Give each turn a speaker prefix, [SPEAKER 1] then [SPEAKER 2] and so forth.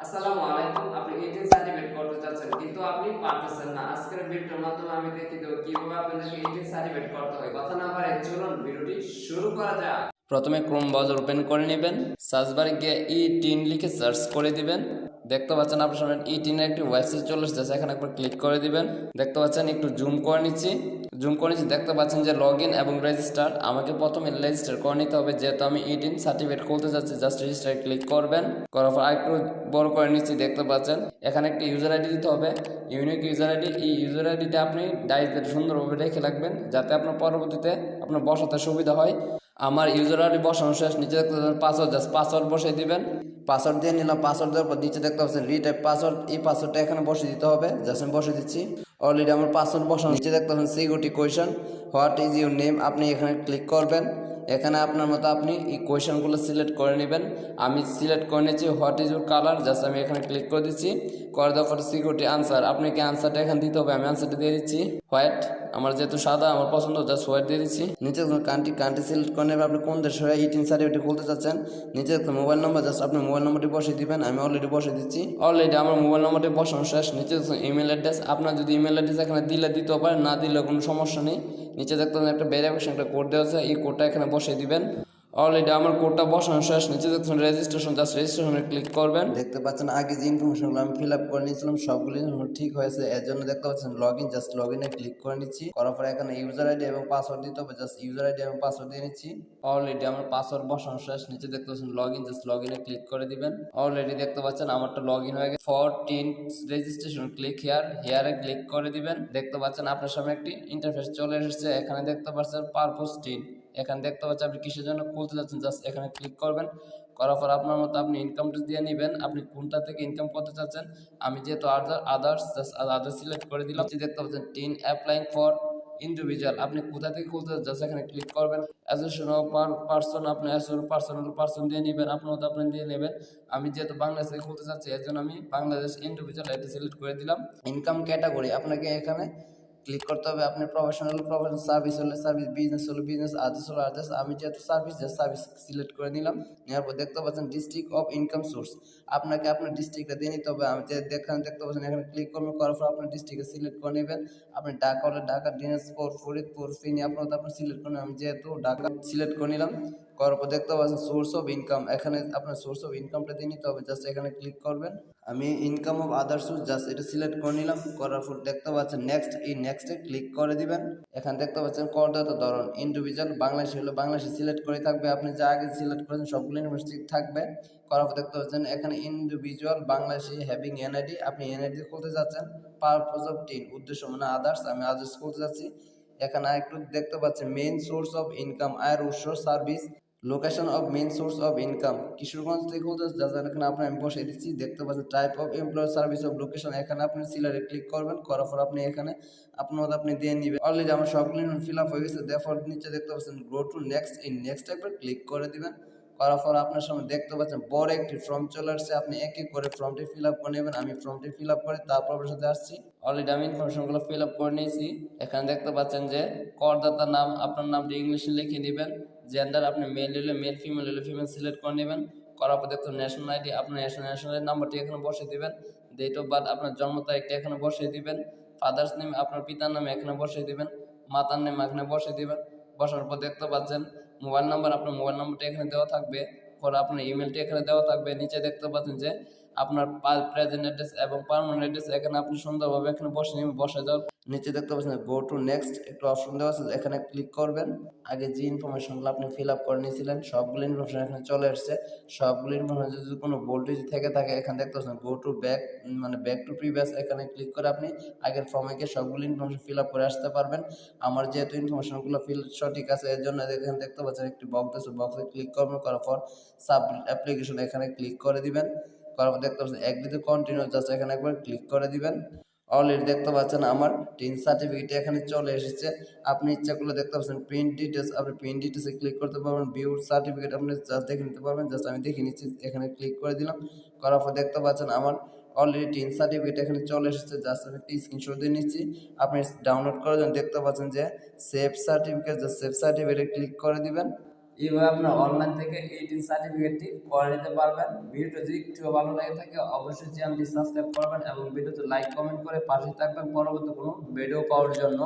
[SPEAKER 1] আসসালামু আলাইকুম। আপনি এইটিন সার্টিফিকেট করতে চাচ্ছেন, কিন্তু আপনি পারতেছেন না। আজকের ভিডিওর মাধ্যমে আমি দেখিয়ে দেবো কীভাবে আপনাদেরকে এইটিন সার্টিফিকেট করতে হয়। কথা না পারে চলুন ভিডিওটি শুরু করা যাক। প্রথমে ক্রোম ব্রাউজার ওপেন করে নেবেন। সার্চ বারে গিয়ে ই টিন লিখে সার্চ করে দিবেন। দেখতে পাচ্ছেন আপনার সামনে ই টিনের একটি ওয়েবসাইট চলে এসেছে, এখানে একবার ক্লিক করে দিবেন। দেখতে পাচ্ছেন, একটু জুম করে নিচ্ছি। জুম করে নিচ্ছি, দেখতে পাচ্ছেন যে লগ এবং রেজিস্টার আমাকে প্রথমে রেজিস্টার করে নিতে হবে, যেহেতু আমি ইটিন সার্টিফিকেট খুলতে চাচ্ছি জাস্ট রেজিস্টার ক্লিক করবেন। করার পর আরেকটু বড় করে নিচ্ছি, দেখতে পাচ্ছেন। এখানে একটি ইউজার আইডি দিতে হবে। ইউনিক ইউজার আইডি এই ইউজার আইডিটা আপনি ডাইরেক্ট সুন্দরভাবে রেখে রাখবেন, যাতে আপনার পরবর্তীতে আপনার বসাতে সুবিধা হয়। আমার ইউজার আইডি বসানো শেষ, নিচে দেখতে পাসওয়ার্ড জাস্ট পাসওয়ার্ড বসিয়ে দিবেন। পাসওয়ার্ড দিয়ে নিলাম পাসওয়ার্ড দেওয়ার পর নিচে দেখতে পাচ্ছেন রিটাইপ পাসওয়ার্ড এই পাসওয়ার্ডটা এখানে বসে দিতে হবে জাস্ট আমি বসে দিচ্ছি। অলরেডি আমার পাসওয়ার্ড বসানো, নিচে দেখতে পাচ্ছেন security question what is your name আপনি এখানে ক্লিক করবেন। এখানে আপনার মতো আপনি এই কোয়েশনগুলো সিলেক্ট করে নেবেন। আমি সিলেক্ট করে নিয়েছি what is your colour, just আমি এখানে ক্লিক করে দিচ্ছি। করে দেওয়ার সিকিউরিটি আনসার। আপনি কি আনসারটা এখানে দিতে হবে? আমি আনসারটা দিয়ে দিচ্ছি। হোয়াইট, আমার যেহেতু সাদা, আমার পছন্দ, জাস্ট হোয়াইট দিয়ে দিচ্ছি। নিচে কান্ট্রি কান্ট্রি সিলেক্ট করে নেবে আপনি কোন দেশে ইটিন সার্টিফিকেট খুলতে চাচ্ছেন? নিচে মোবাইল নম্বর, জাস্ট আপনি মোবাইল নম্বরটি বসিয়ে দিবেন। আমি অলরেডি বসিয়ে দিচ্ছি। অলরেডি আমার মোবাইল নম্বরটি বসানো শেষ। নিচে ইমেল অ্যাড্রেস আপনার যদি ইমেল অ্যাড্রেস এখানে দিলে দিতে পারেন, না দিলে কোনো সমস্যা নেই। নিচে দেখতে একটা ভেরিফিকেশন একটা কোড দেওয়া আছে এই কোডটা এখানে বসিয়ে দিবেন। অলরেডি আমার কোডটা বসানো শেষ নিচে দেখছেন রেজিস্ট্রেশন জাস্ট রেজিস্ট্রেশনে ক্লিক করবেন। দেখতে পাচ্ছেন আগে যে ইনফরমেশনগুলো আমি ফিল আপ করে নিয়েছিলাম সবগুলো ঠিক হয়েছে। এর জন্য দেখতে পাচ্ছেন লগ ইন জাস্ট লগ ইনে ক্লিক করে নিচ্ছি। করার পরে এখানে ইউজার আইডি এবং পাসওয়ার্ড দিতে হবে জাস্ট ইউজার আইডি এবং পাসওয়ার্ড দিয়ে নিচ্ছি। অলরেডি আমার পাসওয়ার্ড বসানো শেষ নিচে দেখতে পাচ্ছেন লগ ইন জাস্ট লগ ইনে ক্লিক করে দিবেন। অলরেডি দেখতে পাচ্ছেন আমারটা লগ ইন হয়ে গেছে। For TIN registration click here হেয়ারে click করে দিবেন। দেখতে পাচ্ছেন আপনার সামনে একটি ইন্টারফেস চলে এসেছে। এখানে দেখতে পাচ্ছেন পারপোজ টিন এখানে দেখতে পাচ্ছেন আপনি কিসের জন্য খুলতে যাচ্ছেন? জাস্ট এখানে ক্লিক করবেন। করার পর আপনার মতো আপনি ইনকাম ট্যাক্স দিয়ে নেবেন। আপনি কোনটা থেকে ইনকাম করতে চাচ্ছেন? আমি যেহেতু other others just others select করে দিলাম। দেখতে পাচ্ছেন টিন অ্যাপ্লাইং ফর ইন্ডিভিজুয়াল আপনি কোথা থেকে খুলতে চাচ্ছেন? জাস্ট এখানে ক্লিক করবেন। অ্যাসোসিয়েশন অফ পার্সন আপনি পার্সোনাল পার্সন দিয়ে নেবেন। আপনার মতো আপনি দিয়ে নেবেন। আমি যেহেতু বাংলাদেশ থেকে খুলতে চাচ্ছি, এর জন্য আমি বাংলাদেশ ইন্ডিভিজুয়াল এটা সিলেক্ট করে দিলাম। ইনকাম ক্যাটাগরি আপনাকে এখানে ক্লিক করতে হবে আপনি প্রফেশনাল প্রফেশনাল সার্ভিস হলে সার্ভিস বিজনেস হলে বিজনেস আদার্স হলে আদার্স আমি যেহেতু সার্ভিস যে সার্ভিস সিলেক্ট করে নিলাম, নেওয়ার পর দেখতে পাচ্ছেন ডিস্ট্রিক্ট অফ ইনকাম সোর্স আপনাকে আপনার ডিস্ট্রিক্টটা দিয়ে নিতে হবে, আমি যে দেখেন দেখতে পাচ্ছেন এখানে ক্লিক করবেন করার পর আপনার ডিস্ট্রিক্টে সিলেক্ট করে নেবেন আপনি ঢাকা হলে ঢাকা দিনাজপুর ফরিদপুর, ফিনি, আপনার আপনি সিলেক্ট করে। আমি যেহেতু ঢাকা সিলেক্ট করে নিলাম করার পর দেখতে পাচ্ছেন সোর্স অফ ইনকাম এখানে আপনার সোর্স অফ ইনকামটা দিয়ে নিতে হবে। জাস্ট এখানে ক্লিক করবেন। আমি income of other source just এটা সিলেক্ট করে নিলাম। করার পর দেখতে পাচ্ছেন নেক্সট এই নেক্সটে ক্লিক করে দিবেন। এখানে দেখতে পাচ্ছেন করদাতা ধরন। ইন্ডিভিজুয়াল বাংলাদেশি হলো বাংলাদেশি সিলেক্ট করে থাকবে। আপনি যা আগে সিলেক্ট করেছেন সবগুলো ইউনিভার্সিটি থাকবে। করার পর দেখতে পাচ্ছেন এখানে ইন্ডিভিজুয়াল বাংলাদেশি হ্যাভিং এনআইডি আপনি এনআইডি খুলতে যাচ্ছেন। পারপোজ অফ টিন উদ্দেশ্য মানে আদার্স আমি আদার্স খুলতে যাচ্ছি। এখানে একটু দেখতে পাচ্ছেন মেইন সোর্স অফ ইনকাম আয়ের উৎস service location of main source of income Kishoreganj থেকে হতে যাচ্ছেন এখানে আপনি আমি বসে দিচ্ছি, দেখতে পাচ্ছেন type of employ service of location এখানে আপনি সিলারে ক্লিক করবেন, করার পর আপনি এখানে আপনার আপনি দিয়ে নিবেন। অলরেডি আমার সবগুলো ফিল আপ হয়ে গেছে দেরপর নিচে দেখতে পাচ্ছেন go to next in next একবার ক্লিক করে দিবেন। করার পর আপনার সামনে দেখতে পাচ্ছেন বড় একটি ফর্ম চলে আসছে, আপনি এক এক করে ফর্মটি ফিল আপ করে নেবেন, আমি ফর্মটি ফিল আপ করে তারপর আপনার সাথে আসছি। অলরেডি আমি ইনফরমেশনগুলো ফিল আপ করে নিয়েছি, এখানে দেখতে পাচ্ছেন যে করদাতার নাম, আপনার নামটি ইংলিশে লিখে নেবেন জেন্ডার আপনি মেল হলে মেল ফিমেল হলে ফিমেল সিলেক্ট করে নেবেন। করার পর দেখতে ন্যাশনাল আইডি আপনার ন্যাশনাল নাম্বারটি এখানে বসিয়ে দিবেন। ডেট অফ বার্থ আপনার জন্ম তারিখটি এখানে বসিয়ে দিবেন। ফাদার্স নেম আপনার পিতার নামে এখানে বসিয়ে দিবেন। মাতার নেম এখানে বসিয়ে দিবেন। বসার পর দেখতে পাচ্ছেন মোবাইল নাম্বার আপনার মোবাইল নাম্বারটি এখানে দেওয়া থাকবে। পরে আপনার ইমেলটি এখানে দেওয়া থাকবে। নিচে দেখতে পাচ্ছেন যে, আপনার প্রেজেন্ট অ্যাড্রেস এবং পারমানেন্ট অ্যাড্রেস এখানে আপনি সুন্দরভাবে এখানে বসে বসে যাও নিচে দেখতে পাচ্ছেন গো টু নেক্সট একটু অপশন দেওয়া আছে, এখানে ক্লিক করবেন। আগে যে ইনফরমেশনগুলো আপনি ফিল আপ করে নিয়েছিলেন, সবগুলো ইনফরমেশন এখানে চলে এসেছে সবগুলো ইনফরমেশন যদি কোনো ভোল্টেজ থেকে থাকে, এখানে দেখতে পাচ্ছেন গো টু ব্যাক মানে ব্যাক টু প্রিভিয়াস এখানে ক্লিক করে আপনি আগের ফর্মে গিয়ে সবগুলো ইনফরমেশন ফিল আপ করে আসতে পারবেন। আমার যেহেতু ইনফরমেশনগুলো ফিল সঠিক আছে, এর জন্য এখানে দেখতে পাচ্ছেন একটি বক্স আছে বক্সে ক্লিক করবেন, করার পর সাব অ্যাপ্লিকেশন এখানে ক্লিক করে দিবেন। করার পর দেখতে পাচ্ছেন একদিকে কন্টিনিউ জাস্ট এখানে একবার ক্লিক করে দিবেন। অলরেডি দেখতে পাচ্ছেন আমার টিন সার্টিফিকেট এখানে চলে এসেছে। আপনি ইচ্ছা করলে দেখতে পাচ্ছেন প্রিন্ট ডিটেলস আপনি প্রিন্ট ডিটেলসে ক্লিক করতে পারবেন। ভিউ সার্টিফিকেট আপনি জাস্ট দেখে নিতে পারবেন। জাস্ট আমি দেখে নিচ্ছি, এখানে ক্লিক করে দিলাম। করার পর দেখতে পাচ্ছেন আমার অলরেডি টিন সার্টিফিকেট এখানে চলে এসেছে। জাস্ট আমি একটি স্ক্রিনশট দিয়ে নিচ্ছি। আপনি ডাউনলোড করার জন্য দেখতে পাচ্ছেন যে সেফ সার্টিফিকেট জাস্ট সেভ সার্টিফিকেটে ক্লিক করে দিবেন। এইভাবে আপনার অনলাইন থেকে এইটিন সার্টিফিকেটটি করে নিতে পারবেন। ভিডিওটি যদি একটু ভালো লাগে থাকে, অবশ্যই চ্যানেলটি সাবস্ক্রাইব করবেন এবং ভিডিওতে লাইক কমেন্ট করে পাশে থাকবেন। পরবর্তী কোনো ভিডিও পাওয়ার জন্য।